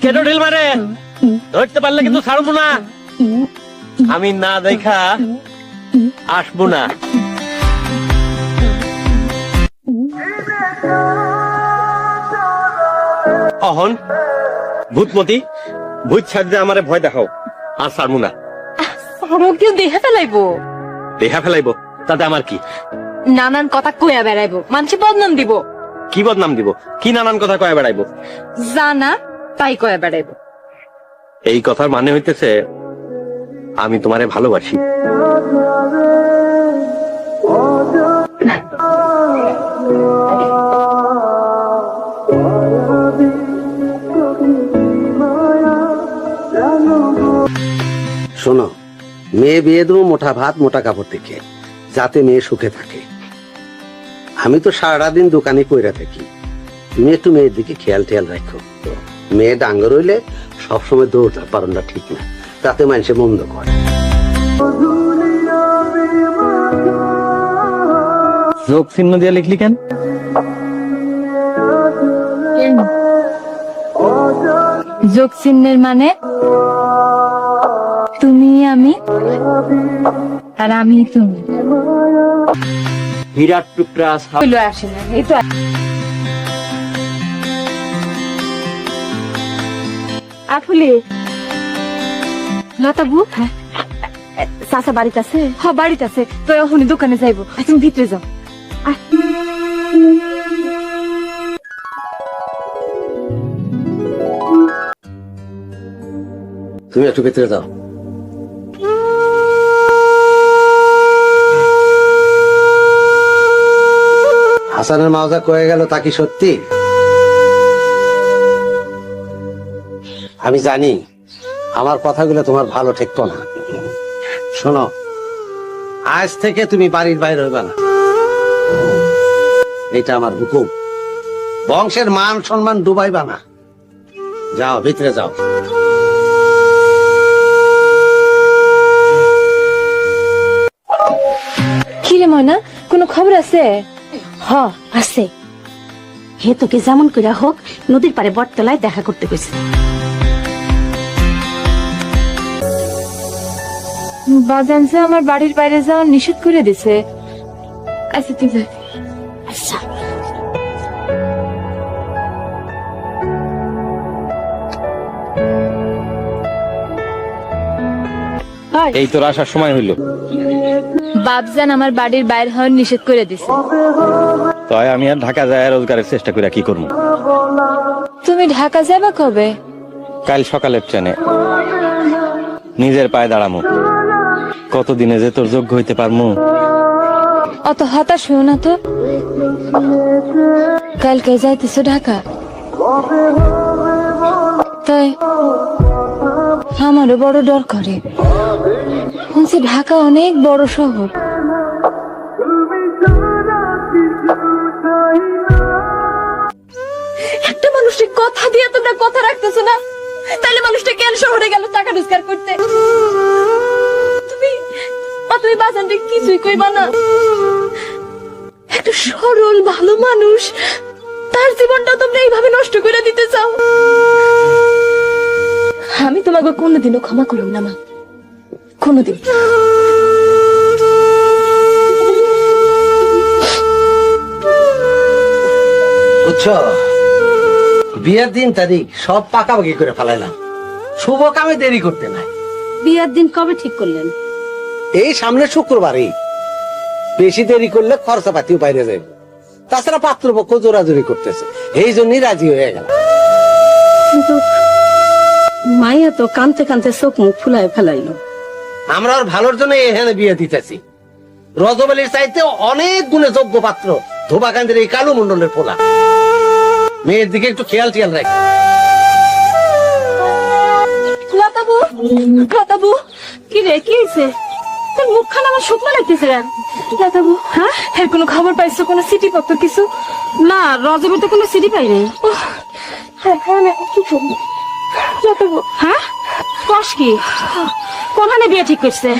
কেটো ঢিল মারে? ধরতে পারলে কিন্তু ছাড়বো না। আমি না দেখা আসব না। অহন ভূতমতি ভূত ছাড় দিয়ে আমারে ভয় দেখাও। আর ছাড়বো না। দেখে ফেলাইবো? দেখা ফেলাইবো? তাতে আমার কি? নানান কথা কইয়া বেড়াইবো। মানুষে বদনাম দিব। কি বদনাম দিব? কি নানান কথা কয়ে বেড়াইবো? জানা তাই কয়া বেড়াইবো এই কথার মানে হইতেছে আমি তোমারে ভালোবাসি। শোনো মেয়ে বিয়ে দেবো মোটা ভাত মোটা কাপড় থেকে যাতে মেয়ে সুখে থাকে। আমি তো সারাদিন দোকানে কইরা থাকি। তুমি একটু মেয়ের দিকে খেয়াল টেয়াল রাখো। মেয়ে ডাঙ্গর হইলে সবসময় দৌড় পারো না ঠিক না। তাতে মানুষে মন্দ করে। যোগ চিহ্ন দিয়ে লিখলি কেন? যোগ চিহ্নের মানে? তুমি আমি আর আমি তুমি। বিরাট টুকরা আসে না এই তো আফুলি। লতাবু চাচা বাড়িতে আছে? হ বাড়িতে আছে। তো এখনই দোকানে যাইবো। তুমি ভিতরে যাও। তুমি একটু ভিতরে যাও। হাসানের মাওজা কয়ে গেল তা কি সত্যি? আমি জানি আমার কথাগুলো তোমার ভালো ঠেকতো না। শোনো, আজ থেকে তুমি বাড়ির বাইরে হইবা না। এটা আমার হুকুম। বংশের মান সম্মান ডুবাইবা না। যাও, ভিতরে যাও। কি রে ময়না, কোনো খবর আছে? হ, আছে। হে, তোকে যেমন করে হোক, নদীর পারে বটতলায় দেখা করতে কইছে। বাজান যে আমার বাড়ির বাইরে যাওয়া নিষেধ করে দিছে। আচ্ছা ঠিক আছে। আচ্ছা। এই তোর আসার সময় হইল। বাপজান আমার বাড়ির বাইরে হওয়ার নিষেধ করে দিছে। তাই আমি আর ঢাকা যায় রোজগারের চেষ্টা করে কি করব? তুমি ঢাকা যাবা কবে? কাল সকালের ট্রেনে। নিজের পায়ে দাঁড়ামু। কতদিনে যে তোর যোগ্য হইতে পারমু? অত হতাশ হও না তো। কালকে যাইতেছো ঢাকা? তাই? আমারও বড় ডর করে। শুনছি ঢাকা অনেক বড় শহর। একটা মানুষের কথা দিয়ে তোমরা কথা রাখতেছো না? তাইলে মানুষটা কেন শহরে গেল টাকা রোজগার করতে? মা তুমি বাজানটা কিছুই কইবা না। একটা সরল ভালো মানুষ তার জীবনটা তোমরা এইভাবে নষ্ট করে দিতে চাও। আমি তোমাকে কোনোদিনও ক্ষমা করুম না মা। কোনোদিন। বুঝছ? বিয়ের দিন তারিখ সব পাকাপাকি করে ফেলাইলাম। শুভ কামে দেরি করতে নাই। বিয়ের দিন কবে ঠিক করলেন? এই সামনে শুক্রবারই। বেশি দেরি করলে খরচা পাতিও বাইরে যাবে তাছাড়া পাত্রপক্ষ জোরাজোরি করতেছে। এই জন্যই রাজি হয়ে গেল কিন্তু মাইয়া তো কানতে কানতে চোখ মুখ ফুলায় ফেলাইলো। আমরা ওর ভালোর জন্য এখানে বিয়ে দিতেছি। রজবলির চাইতে অনেক গুণে যোগ্য পাত্র ধোবাকান্দের এই কালো মন্ডলের পোলা। মেয়ের দিকে একটু খেয়াল টিয়াল রাখ। লতাবু লতাবু কি রে কি হয়েছে তোর মুখখানা আমার শুকনো লাগতেছে লতাবু হ্যাঁ? এর কোনো খবর পাইছো? কোনো সিটি পত্র কিছু? না রজবে তো কোনো সিডি পাই নাই ওহ, হ্যাঁ হ্যাঁ আমি লতাবু। হ্যাঁ? কস কি? কোনখানে বিয়ে ঠিক করছে?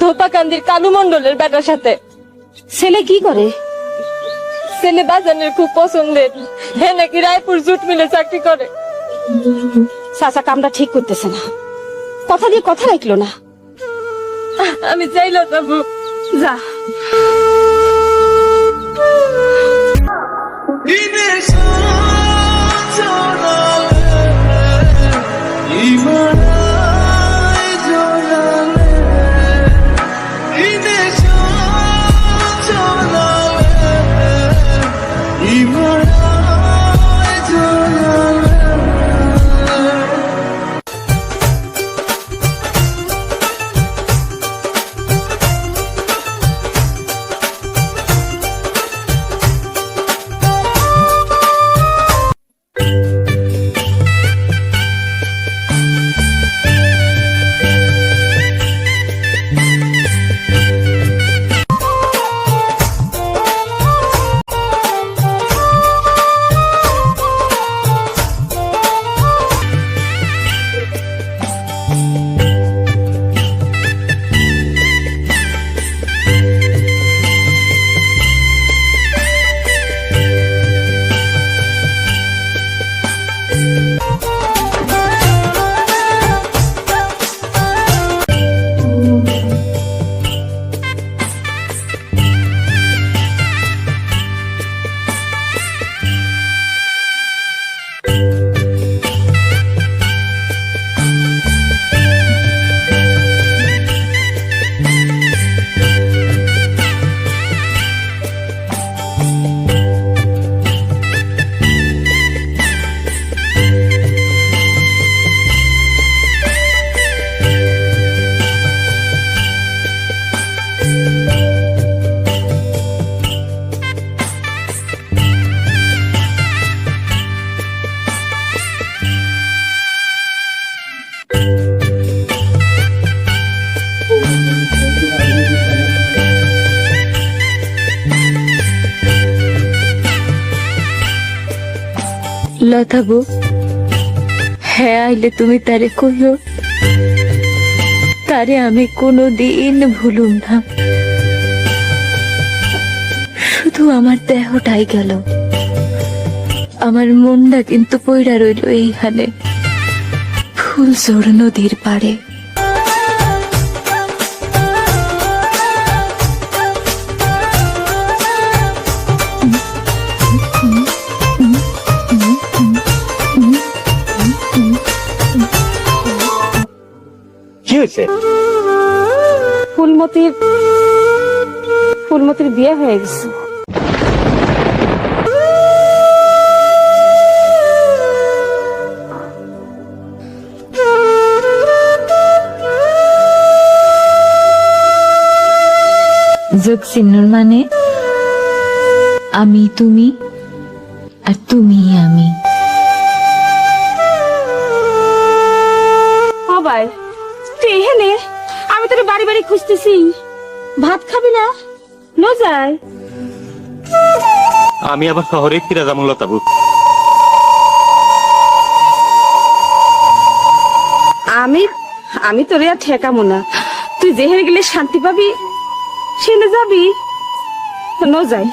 ধোপাকান্দির কালু মন্ডলের বেটার সাথে। ছেলে কি করে? ছেলে বাজানের খুব পছন্দের। হে নাকি রায়পুর জুট মিলে চাকরি করে। চাচা কামটা ঠিক করতেছে না। কথা দিয়ে কথা রাখল না। আমি চাইলো যাব। যা। লতাবু হ্যাঁ আইলে তুমি তারে কইও। তারে আমি কোনো দিন ভুলুম না। শুধু আমার দেহটাই গেল। আমার মনটা কিন্তু পইড়া রইল এইখানে ফুল জোর নদীর পাড়ে। হয়েছে। ফুলমতির ফুলমতির বিয়ে হয়ে গেছে। যোগ চিহ্নর মানে আমি তুমি আর তুমি আমি। সবাই তুই এখানে আমি তোর বাড়ি বাড়ি খুঁজতেছি। ভাত খাবি না? ন যায়। আমি আবার শহরে ফিরে যাব লতাবু আমি আমি তোরে আর ঠেকামো না। তুই যেখানে গেলে শান্তি পাবি সেখানে যাবি। ন যাই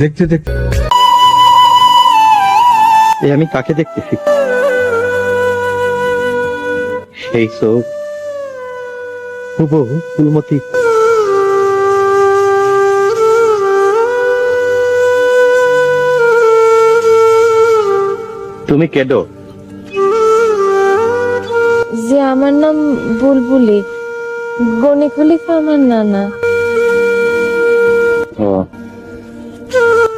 দেখতে দেখতে এই আমি কাকে দেখতেছি? সেই চোখ হুবহু ফুলমতি তুমি কেডো? যে আমার নাম বুলবুলি গনি খলিফা আমার নানা। ও।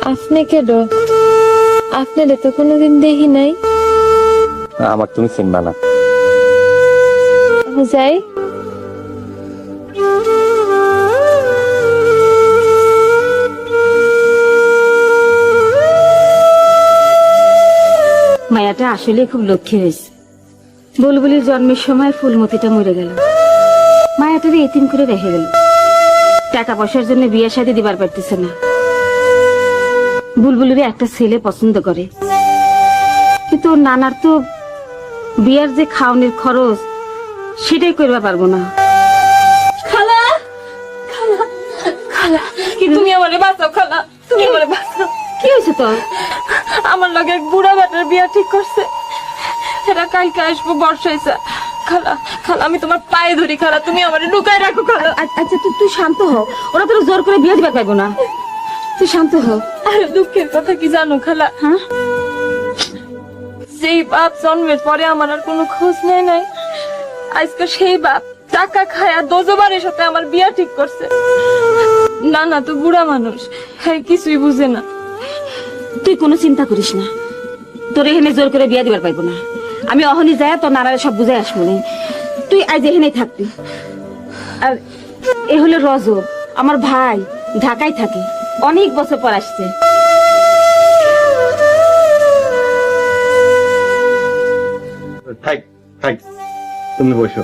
আপনি কে কেডো আপনারে তো কোনোদিন দেখি নাই। আমার তুমি চিনবা না। যাই। মায়াটা আসলে খুব লক্ষ্মী হয়েছে। বুলবুলির জন্মের সময় ফুলমতিটা মরে গেল। মায়াটারে এতিম করে রেখে গেল। টাকা পয়সার জন্য বিয়ে শাদী দিবার পারতেছে না। বুলবুলির একটা ছেলে পছন্দ করে। কিন্তু নানার তো বিয়ার যে খাওয়ানোর খরচ সেটাই করবা পারব না। খালা! খালা! খালা! কি তুমি আমারে বাঁচাও খালা! তুমি আমারে বাঁচাও। কি হয়েছে তোর? আমার লগে এক বুড়া বেটার বিয়া ঠিক করছে। এরা কালকে আসব খালা খালা আমি তোমার পায়ে ধরি খালা। তুমি আমারে লুকায় রাখো খালা। আচ্ছা তুই তুই শান্ত হ। ওরা তোর জোর করে বিয়ে দিবার পারব না। তুই শান্ত হ। আর দুঃখের কথা কি জানো খালা? হ্যাঁ? যেই বাপ জন্মের পরে আমার আর কোনো খোঁজ নেই নাই আজকে সেই বাপ টাকা খায় আর দোজবারের সাথে আমার বিয়া ঠিক করছে। না না তো বুড়া মানুষ হ্যাঁ কিছুই বুঝে না। তুই কোনো চিন্তা করিস না। তোর এখানে জোর করে বিয়া দিবার পাইবো না। আমি অহনি যায় তোর নানারে সব বুঝাই আসব নে। তুই আজ এখানেই থাকবি। আর এ হলো রজব আমার ভাই ঢাকায় থাকে। অনেক বছর পর আসছে। থাক তুমি বসো।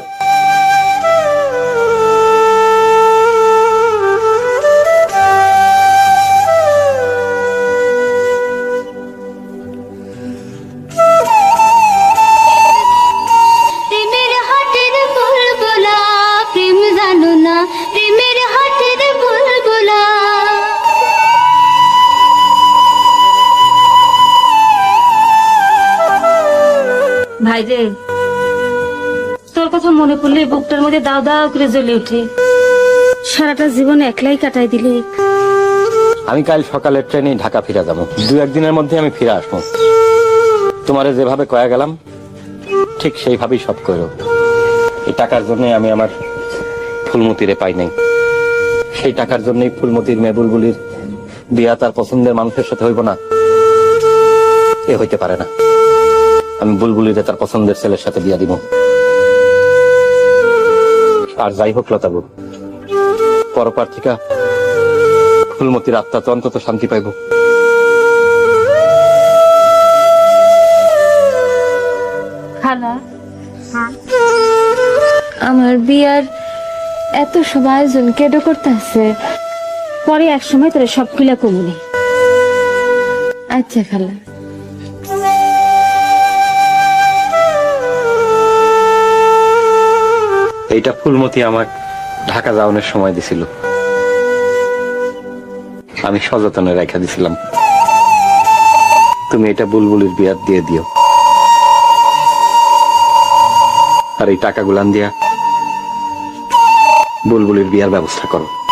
দাও দাও করে জ্বলে ওঠে। সারাটা জীবন একলাই কাটাই দিলে। আমি কাল সকালের ট্রেনে ঢাকা ফিরে যাব। দু একদিনের মধ্যে আমি ফিরে আসব। তোমারে যেভাবে কয়া গেলাম, ঠিক সেইভাবেই সব করো এই টাকার জন্য আমি আমার ফুলমতিরে পাই নাই। সেই টাকার জন্যই ফুলমতির মেয়ে বুলবুলির বিয়া তার পছন্দের মানুষের সাথে হইব না। এ হইতে পারে না। আমি বুলবুলিরে তার পছন্দের ছেলের সাথে বিয়া দিব। আর যাই হোক লতাবু পরপার থেকে ফুলমতির আত্মা তো অন্তত শান্তি পাইব। খালা আমার বিয়ার এত সব আয়োজন কেডো করতে আছে? পরে এক সময় তোরা সব কিলা কমুনি। আচ্ছা খালা। এইটা ফুলমতি আমার ঢাকা যাওয়ানোর সময় দিছিল। আমি সযতনে রেখা দিছিলাম। তুমি এটা বুলবুলির বিয়ার দিয়ে দিও। আর এই টাকা গুলান দিয়া বুলবুলির বিয়ার ব্যবস্থা করো।